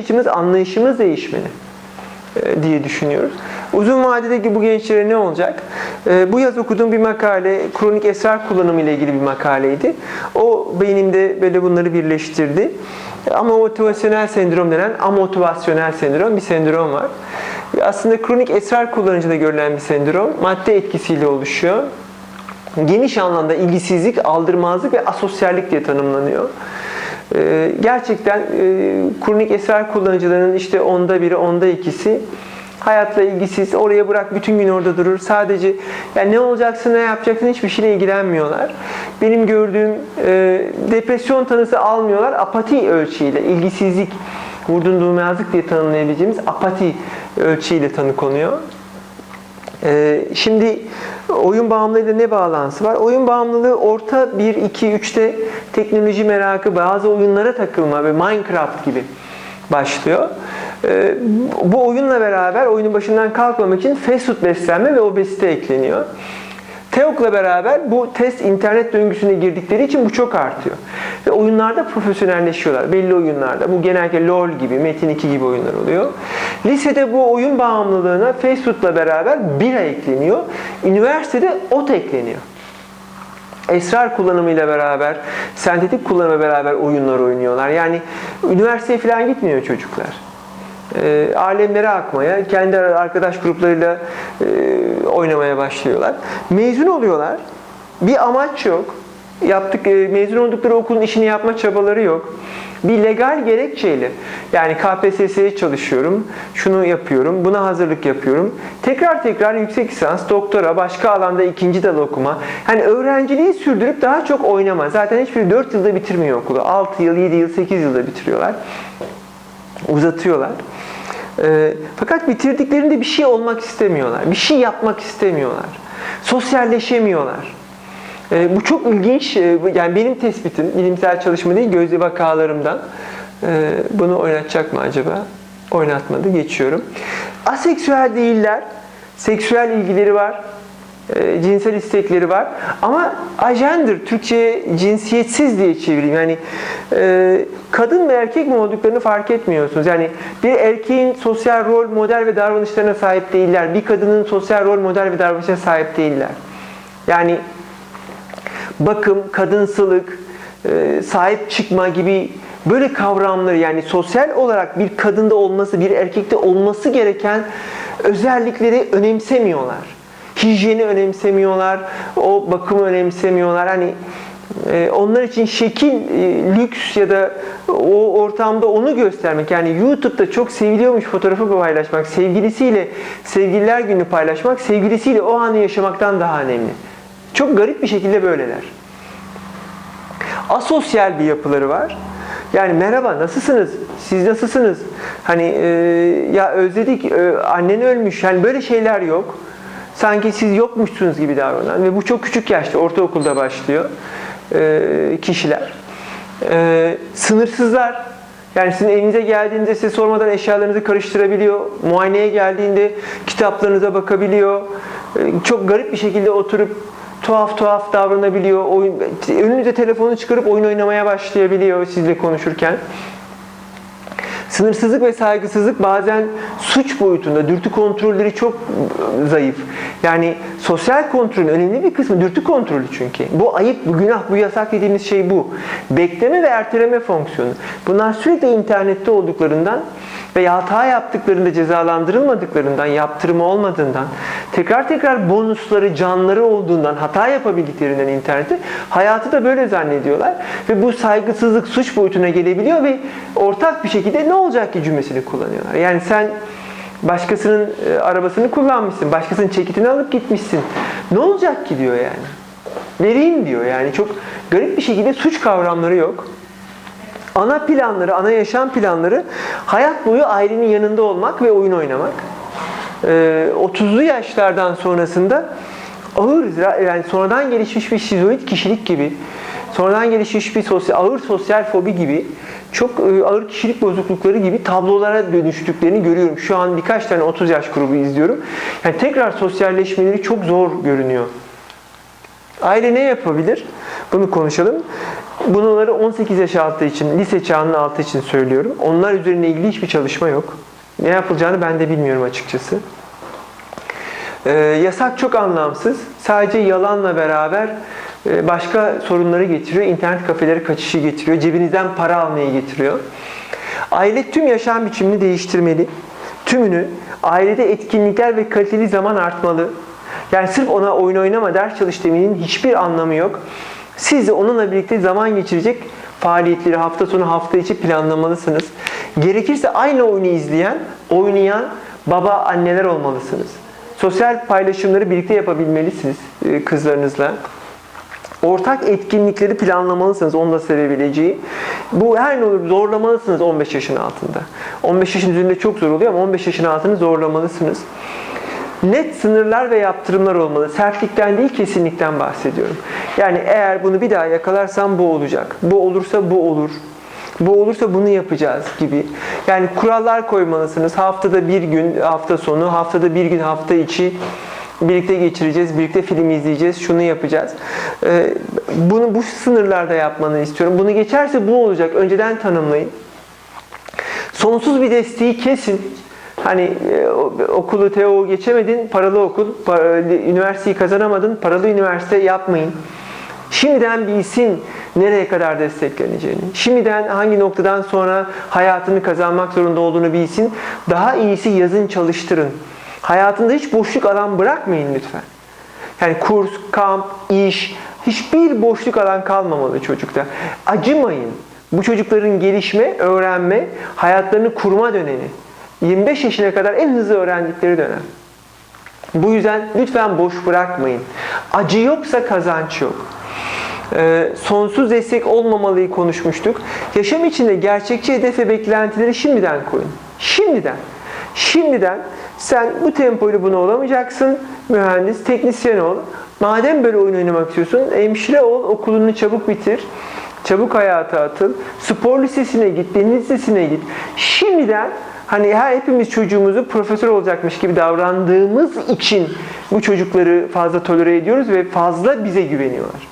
içimiz, anlayışımız değişmeli e, diye düşünüyoruz. Uzun vadedeki bu gençlere ne olacak? E, Bu yaz okuduğum bir makale, kronik esrar kullanımı ile ilgili bir makaleydi. O beynimde böyle bunları birleştirdi. Amotivasyonel sendrom denen amotivasyonel sendrom bir sendrom var. Aslında kronik esrar kullanıcıda görülen bir sendrom. Madde etkisiyle oluşuyor. Geniş anlamda ilgisizlik, aldırmazlık ve asosyallik diye tanımlanıyor. Ee, gerçekten e, kronik esrar kullanıcılarının işte onda biri, onda ikisi hayatla ilgisiz, oraya bırak bütün gün orada durur. Sadece yani ne olacaksın, ne yapacaksın hiçbir şeyle ilgilenmiyorlar. Benim gördüğüm e, depresyon tanısı almıyorlar. Apati ölçüyle, ilgisizlik, vurdun duymazlık diye tanımlayabileceğimiz apati ölçüyle tanı konuyor. Ee, şimdi oyun bağımlılığıyla ne bağlantısı var? Oyun bağımlılığı orta 1, 2, 3'te teknoloji merakı, bazı oyunlara takılma ve Minecraft gibi başlıyor. Ee, bu oyunla beraber oyunun başından kalkmamak için fast food beslenme ve obezite ekleniyor. TEOK'la beraber bu test internet döngüsüne girdikleri için bu çok artıyor. Ve oyunlarda profesyonelleşiyorlar. Belli oyunlarda. Bu genellikle LoL gibi, Metin 2 gibi oyunlar oluyor. Lisede bu oyun bağımlılığına fast food'la beraber bira ekleniyor. Üniversitede ot ekleniyor. Esrar kullanımıyla beraber, sentetik kullanımla beraber oyunlar oynuyorlar. Yani üniversiteye falan gitmiyor çocuklar e, alemlere akmaya, kendi arkadaş gruplarıyla e, oynamaya başlıyorlar. Mezun oluyorlar. Bir amaç yok. Yaptık e, mezun oldukları okulun işini yapma çabaları yok. Bir legal gerekçeyle yani KPSS'ye çalışıyorum, şunu yapıyorum, buna hazırlık yapıyorum. Tekrar tekrar yüksek lisans, doktora, başka alanda ikinci dal okuma. Hani öğrenciliği sürdürüp daha çok oynama. Zaten hiçbiri 4 yılda bitirmiyor okulu. 6 yıl, 7 yıl, 8 yılda bitiriyorlar. Uzatıyorlar. E, fakat bitirdiklerinde bir şey olmak istemiyorlar. Bir şey yapmak istemiyorlar. Sosyalleşemiyorlar. E, bu çok ilginç. e, yani benim tespitim, bilimsel çalışma değil, gözle vakalarımdan. E, bunu oynatacak mı acaba? Oynatmadı, geçiyorum. Aseksüel değiller. Seksüel ilgileri var. E, cinsel istekleri var. Ama agender, Türkçe cinsiyetsiz diye çevireyim. Yani e, kadın mı erkek mi olduklarını fark etmiyorsunuz. Yani bir erkeğin sosyal rol, model ve davranışlarına sahip değiller. Bir kadının sosyal rol, model ve davranışlarına sahip değiller. Yani bakım, kadınsılık, e, sahip çıkma gibi böyle kavramları yani sosyal olarak bir kadında olması, bir erkekte olması gereken özellikleri önemsemiyorlar. Hijyeni önemsemiyorlar, o bakımı önemsemiyorlar. Hani e, onlar için şekil, e, lüks ya da o ortamda onu göstermek yani YouTube'da çok seviliyormuş fotoğrafı paylaşmak, sevgilisiyle sevgililer günü paylaşmak, sevgilisiyle o anı yaşamaktan daha önemli. Çok garip bir şekilde böyleler. Asosyal bir yapıları var. Yani merhaba nasılsınız? Siz nasılsınız? Hani e, ya özledik e, annen ölmüş. Yani böyle şeyler yok. Sanki siz yokmuşsunuz gibi davranan ve bu çok küçük yaşta ortaokulda başlıyor e, kişiler. E, sınırsızlar. Yani sizin evinize geldiğinde size sormadan eşyalarınızı karıştırabiliyor. Muayeneye geldiğinde kitaplarınıza bakabiliyor. E, çok garip bir şekilde oturup tuhaf tuhaf davranabiliyor. Oyun, önünüze telefonu çıkarıp oyun oynamaya başlayabiliyor sizle konuşurken. Sınırsızlık ve saygısızlık bazen suç boyutunda, dürtü kontrolleri çok zayıf. Yani sosyal kontrolün önemli bir kısmı dürtü kontrolü çünkü. Bu ayıp, bu günah, bu yasak dediğimiz şey bu. Bekleme ve erteleme fonksiyonu. Bunlar sürekli internette olduklarından ve hata yaptıklarında cezalandırılmadıklarından, yaptırımı olmadığından, tekrar tekrar bonusları, canları olduğundan, hata yapabildiklerinden internette hayatı da böyle zannediyorlar. Ve bu saygısızlık suç boyutuna gelebiliyor ve ortak bir şekilde ne olacak ki cümlesini kullanıyorlar. Yani sen başkasının e, arabasını kullanmışsın, başkasının çekitini alıp gitmişsin. Ne olacak ki diyor yani. Vereyim diyor yani çok garip bir şekilde suç kavramları yok ana planları, ana yaşam planları hayat boyu ailenin yanında olmak ve oyun oynamak. Ee, 30'lu yaşlardan sonrasında ağır, yani sonradan gelişmiş bir şizoid kişilik gibi, sonradan gelişmiş bir sosyal, ağır sosyal fobi gibi, çok e, ağır kişilik bozuklukları gibi tablolara dönüştüklerini görüyorum. Şu an birkaç tane 30 yaş grubu izliyorum. Yani tekrar sosyalleşmeleri çok zor görünüyor. Aile ne yapabilir? Bunu konuşalım. Bunları 18 yaş altı için, lise çağının altı için söylüyorum. Onlar üzerine ilgili hiçbir çalışma yok. Ne yapılacağını ben de bilmiyorum açıkçası. Ee, yasak çok anlamsız. Sadece yalanla beraber e, başka sorunları getiriyor. İnternet kafeleri kaçışı getiriyor. Cebinizden para almayı getiriyor. Aile tüm yaşam biçimini değiştirmeli. Tümünü ailede etkinlikler ve kaliteli zaman artmalı. Yani sırf ona oyun oynama, ders çalış demenin hiçbir anlamı yok. Siz de onunla birlikte zaman geçirecek faaliyetleri hafta sonu hafta içi planlamalısınız. Gerekirse aynı oyunu izleyen, oynayan baba anneler olmalısınız. Sosyal paylaşımları birlikte yapabilmelisiniz e, kızlarınızla. Ortak etkinlikleri planlamalısınız onu da sevebileceği. Bu her ne olur zorlamalısınız 15 yaşın altında. 15 yaşın üzerinde çok zor oluyor ama 15 yaşın altını zorlamalısınız. Net sınırlar ve yaptırımlar olmalı. Sertlikten değil kesinlikten bahsediyorum. Yani eğer bunu bir daha yakalarsam bu olacak. Bu olursa bu olur. Bu olursa bunu yapacağız gibi. Yani kurallar koymalısınız. Haftada bir gün hafta sonu, haftada bir gün hafta içi birlikte geçireceğiz, birlikte film izleyeceğiz, şunu yapacağız. Ee, bunu bu sınırlarda yapmanı istiyorum. Bunu geçerse bu olacak. Önceden tanımlayın. Sonsuz bir desteği kesin. Hani e, okulu TEO geçemedin, paralı okul, pa- üniversiteyi kazanamadın, paralı üniversite yapmayın. Şimdiden bilsin nereye kadar destekleneceğini. Şimdiden hangi noktadan sonra hayatını kazanmak zorunda olduğunu bilsin. Daha iyisi yazın çalıştırın. Hayatında hiç boşluk alan bırakmayın lütfen. Yani kurs, kamp, iş, hiçbir boşluk alan kalmamalı çocukta. Acımayın. Bu çocukların gelişme, öğrenme, hayatlarını kurma dönemi. 25 yaşına kadar en hızlı öğrendikleri dönem. Bu yüzden lütfen boş bırakmayın. Acı yoksa kazanç yok. Ee, sonsuz destek olmamalıyı konuşmuştuk. Yaşam içinde gerçekçi hedef ve beklentileri şimdiden koyun. Şimdiden. Şimdiden sen bu tempoyla bunu olamayacaksın. Mühendis, teknisyen ol. Madem böyle oyun oynamak istiyorsun, hemşire ol, okulunu çabuk bitir. Çabuk hayata atıl. Spor lisesine git, deniz lisesine git. Şimdiden hani her hepimiz çocuğumuzu profesör olacakmış gibi davrandığımız için bu çocukları fazla tolere ediyoruz ve fazla bize güveniyorlar.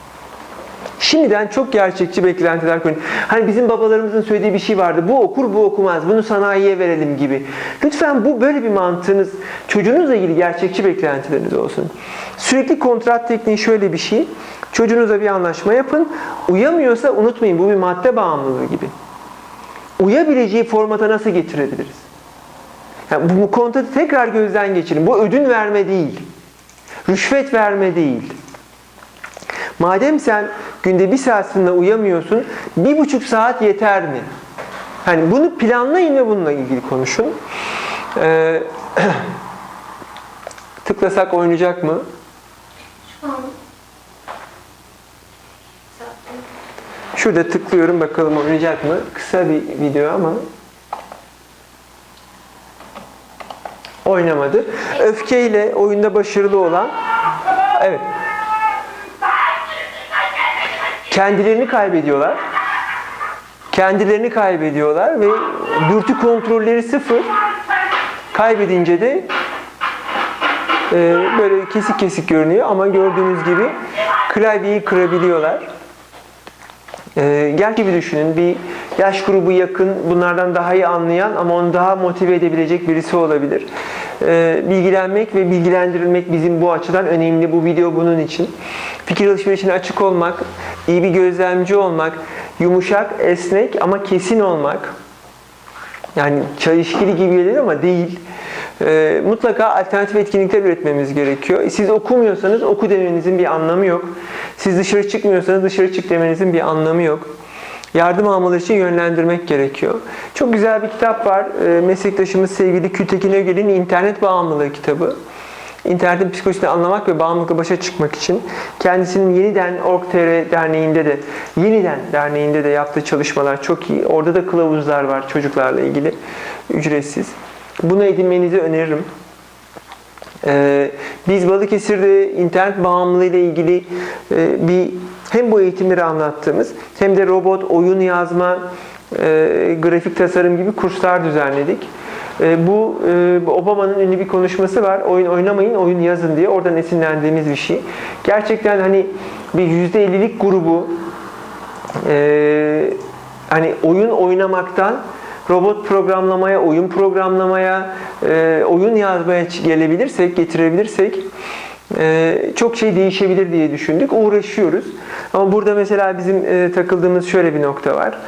Şimdiden çok gerçekçi beklentiler koyun. Hani bizim babalarımızın söylediği bir şey vardı. Bu okur, bu okumaz. Bunu sanayiye verelim gibi. Lütfen bu böyle bir mantığınız, çocuğunuzla ilgili gerçekçi beklentileriniz olsun. Sürekli kontrat tekniği şöyle bir şey. Çocuğunuzla bir anlaşma yapın. Uyamıyorsa unutmayın bu bir madde bağımlılığı gibi. Uyabileceği formata nasıl getirebiliriz? Yani bu, kontratı tekrar gözden geçirin. Bu ödün verme değil. Rüşvet verme değil. Madem sen günde bir saat uyamıyorsun, bir buçuk saat yeter mi? Hani bunu planlayın ve bununla ilgili konuşun. Ee, tıklasak oynayacak mı? Şurada tıklıyorum bakalım oynayacak mı? Kısa bir video ama oynamadı. Öfkeyle oyunda başarılı olan evet kendilerini kaybediyorlar. Kendilerini kaybediyorlar ve dürtü kontrolleri sıfır. Kaybedince de e, böyle kesik kesik görünüyor ama gördüğünüz gibi klavyeyi kırabiliyorlar. E, gel gibi düşünün bir yaş grubu yakın bunlardan daha iyi anlayan ama onu daha motive edebilecek birisi olabilir. E, bilgilenmek ve bilgilendirilmek bizim bu açıdan önemli. Bu video bunun için. Fikir alışverişine açık olmak, iyi bir gözlemci olmak, yumuşak, esnek ama kesin olmak. Yani çelişkili gibi gelir ama değil. Ee, mutlaka alternatif etkinlikler üretmemiz gerekiyor. Siz okumuyorsanız oku demenizin bir anlamı yok. Siz dışarı çıkmıyorsanız dışarı çık demenizin bir anlamı yok. Yardım almaları için yönlendirmek gerekiyor. Çok güzel bir kitap var. Ee, meslektaşımız sevgili Kültekin Ögel'in İnternet Bağımlılığı kitabı. İnternetin psikolojisini anlamak ve bağımlılıkla başa çıkmak için kendisinin yeniden Org.tr derneğinde de yeniden derneğinde de yaptığı çalışmalar çok iyi. Orada da kılavuzlar var çocuklarla ilgili ücretsiz. Bunu edinmenizi öneririm. Ee, biz Balıkesir'de internet bağımlılığı ile ilgili e, bir hem bu eğitimleri anlattığımız hem de robot, oyun yazma, e, grafik tasarım gibi kurslar düzenledik. E, bu Obama'nın ünlü bir konuşması var. Oyun oynamayın, oyun yazın diye. Oradan esinlendiğimiz bir şey. Gerçekten hani bir %50'lik grubu hani oyun oynamaktan robot programlamaya, oyun programlamaya, e, oyun yazmaya gelebilirsek, getirebilirsek e, çok şey değişebilir diye düşündük. Uğraşıyoruz. Ama burada mesela bizim e, takıldığımız şöyle bir nokta var.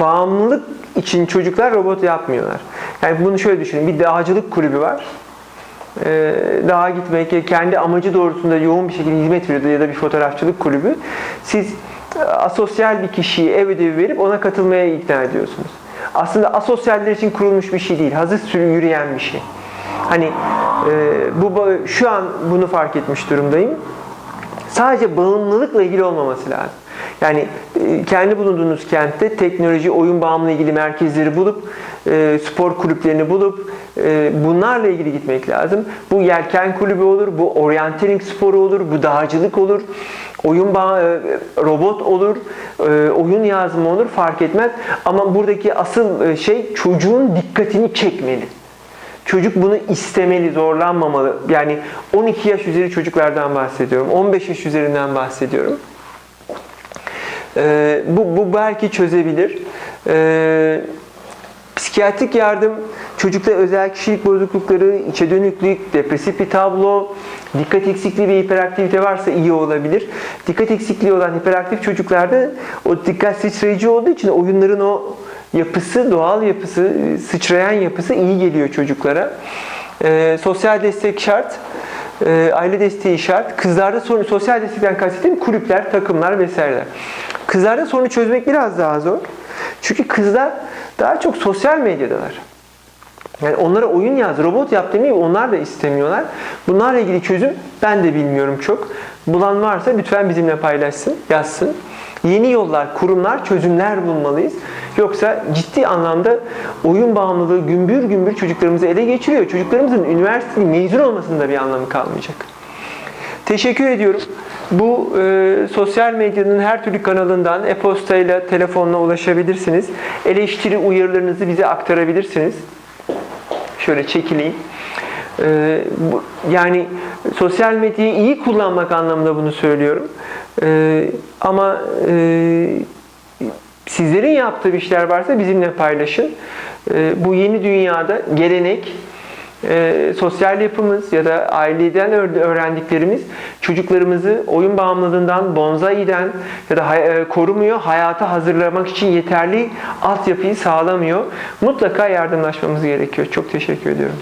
Bağımlılık için çocuklar robot yapmıyorlar. Yani bunu şöyle düşünün. Bir dağcılık kulübü var. E, dağa gitmek, kendi amacı doğrultusunda yoğun bir şekilde hizmet veriyor ya da bir fotoğrafçılık kulübü. Siz asosyal bir kişiyi ev ödevi verip ona katılmaya ikna ediyorsunuz. Aslında asosyaller için kurulmuş bir şey değil. Hazır yürüyen bir şey. Hani e, bu şu an bunu fark etmiş durumdayım. Sadece bağımlılıkla ilgili olmaması lazım. Yani e, kendi bulunduğunuz kentte teknoloji, oyun bağımlılığı ilgili merkezleri bulup, e, spor kulüplerini bulup e, bunlarla ilgili gitmek lazım. Bu yelken kulübü olur, bu orienteering sporu olur, bu dağcılık olur, oyun bağ, e, robot olur, oyun yazma olur fark etmez. Ama buradaki asıl şey çocuğun dikkatini çekmeli. Çocuk bunu istemeli, zorlanmamalı. Yani 12 yaş üzeri çocuklardan bahsediyorum. 15 yaş üzerinden bahsediyorum. Ee, bu, bu belki çözebilir. Ee, psikiyatrik yardım çocukta özel kişilik bozuklukları, içe dönüklük, depresif bir tablo, dikkat eksikliği ve hiperaktivite varsa iyi olabilir. Dikkat eksikliği olan hiperaktif çocuklarda o dikkat sıçrayıcı olduğu için oyunların o yapısı, doğal yapısı, sıçrayan yapısı iyi geliyor çocuklara. Ee, sosyal destek şart. Ee, aile desteği şart. Kızlarda sorun, sosyal destekten kastettiğim kulüpler, takımlar vesaireler. Kızlarda sorunu çözmek biraz daha zor. Çünkü kızlar daha çok sosyal medyadalar. Yani onlara oyun yaz, robot yap demeyi onlar da istemiyorlar. Bunlarla ilgili çözüm ben de bilmiyorum çok. Bulan varsa lütfen bizimle paylaşsın, yazsın. Yeni yollar, kurumlar, çözümler bulmalıyız. Yoksa ciddi anlamda oyun bağımlılığı gümbür gümbür çocuklarımızı ele geçiriyor. Çocuklarımızın üniversite mezun olmasında bir anlamı kalmayacak. Teşekkür ediyorum. Bu e, sosyal medyanın her türlü kanalından e-postayla, telefonla ulaşabilirsiniz. Eleştiri uyarılarınızı bize aktarabilirsiniz. Şöyle çekileyim. E, bu, yani sosyal medyayı iyi kullanmak anlamında bunu söylüyorum. E, ama e, sizlerin yaptığı işler varsa bizimle paylaşın. E, bu yeni dünyada gelenek, e, sosyal yapımız ya da aileden öğrendiklerimiz çocuklarımızı oyun bağımlılığından, bonzaiden ya da e, korumuyor, hayata hazırlamak için yeterli altyapıyı sağlamıyor. Mutlaka yardımlaşmamız gerekiyor. Çok teşekkür ediyorum.